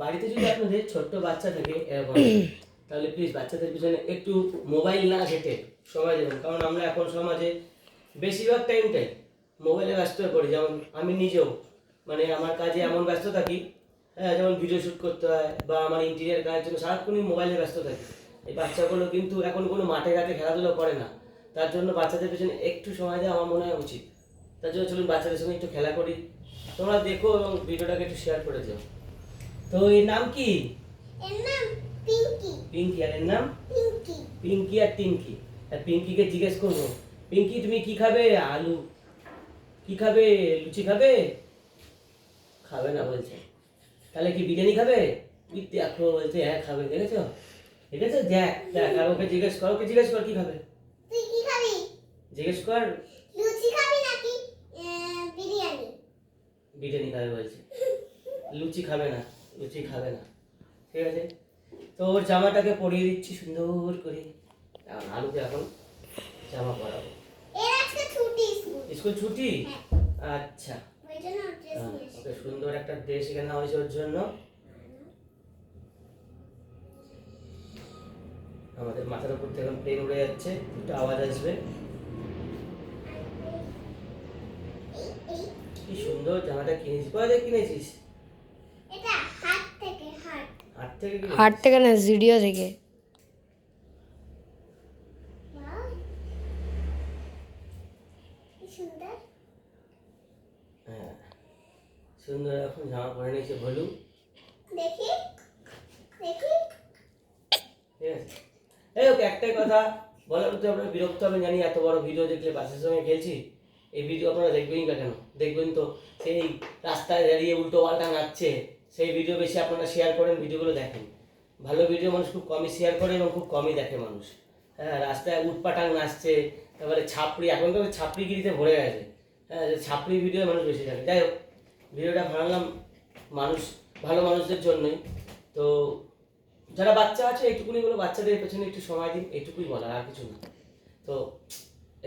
বাড়িতে যদি আপনাদের ছোট্ট বাচ্চা থাকে তাহলে প্লিজ বাচ্চাদের পিছনে একটু মোবাইল না ঘেটে সময় দেবেন। কারণ আমরা এখন সমাজে বেশিরভাগ টাইমটাই মোবাইলে ব্যস্ত পড়ি। যেমন আমি নিজেও মানে আমার কাজে এমন ব্যস্ত থাকি হ্যাঁ যেমন ভিডিও শ্যুট করতে হয় বা আমার ইন্টেরিয়ার কাজের জন্য সারাক্ষণই মোবাইলে ব্যস্ত থাকি। এই বাচ্চাগুলো কিন্তু এখন কোনো মাঠে ঘাটে খেলাধুলো করে না। তার জন্য বাচ্চাদের পেছনে একটু সময় দেওয়া আমার মনে হয় উচিত। তার জন্য চলুন বাচ্চাদের সঙ্গে একটু খেলা করি। তোমরা দেখো এবং ভিডিওটাকে একটু শেয়ার করে দিও। তো এর নাম কি? এর নাম পিঙ্কি। পিঙ্কি আর এর নাম? পিঙ্কি। পিঙ্কি আর টিঙ্কি। আর পিঙ্কিকে জিজ্ঞেস করব পিঙ্কি তুমি কি খাবে? আলু কি খাবে? লুচি খাবে? খাবে না বলছে। তাহলে কি বিরিয়ানি খাবে? দেখো বলছে। হ্যাঁ খাবে দেখেছ? দেখেছ? দেখ দেখ আর ওকে জিজ্ঞেস কর ওকে জিজ্ঞেস কর কি খাবে? তুই কি খাবি? জিজ্ঞেস কর। লুচি খাবি নাকি? বিরিয়ানি। বিরিয়ানি খাবে বলছে। লুচি খাবে না। লুচি খাবে না। ঠিক আছে? তো ওর জামাটাকে পরিয়ে দিচ্ছি সুন্দর করে। এখন আলুকে এখন জামা পরাবো। ছুটি স্কুল। ছুটি? আচ্ছা। হ্যাঁ, এসেছি। ওকে সুন্দর একটা ড্রেস এখানে হয়েছে ওর জন্য। আমাদের মাথার উপর থেকে প্লেন উড়ে যাচ্ছে একটু আওয়াজ আসবে। কি সুন্দর জামাটা কিনেছিস কোথা কিনেছিস? হাট থেকে না জিডিও থেকে সুন্দর হ্যাঁ। সুন্দর এখন জামা পরে নিয়েছে ভলু দেখি দেখি। ঠিক আছে। এই ওকে একটাই কথা বলার তো আপনারা বিরক্ত হবেন জানি এত বড় ভিডিও দেখলে বাসের সঙ্গে খেলছি। এই ভিডিও আপনারা দেখবেনই না কেন? দেখবেন তো সেই রাস্তায় দাঁড়িয়ে উল্টো পাল্টা নাচছে। সেই ভিডিও বেশি আপনারা শেয়ার করেন ভিডিওগুলো দেখেন। ভালো ভিডিও মানুষ খুব কমই শেয়ার করে এবং খুব কমই দেখে মানুষ। হ্যাঁ রাস্তায় উটপাটাং নাচছে, তারপরে ছাপড়ি, এখন তো ছাপড়িগিরিতে ভরে গেছে। হ্যাঁ ছাপড়ি ভিডিও মানুষ বেশি দেখে। যাই হোক ভিডিওটা বানালাম মানুষ, ভালো মানুষদের জন্যই। তো যারা বাচ্চা আছে এইটুকুনি বলো বাচ্চাদের পেছনে একটু সময় দিন, এইটুকুই বলা আর কিছু না। তো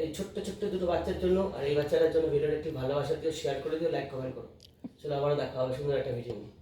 এই ছোট্ট ছোট্ট দুটো বাচ্চার জন্য আর এই বাচ্চাটার জন্য ভিডিওটা একটু ভালোবাসা দিও শেয়ার করে দিও লাইক কমেন্ট করো। চলো আবারও দেখা হবে সুন্দর একটা ভিডিও নিয়ে।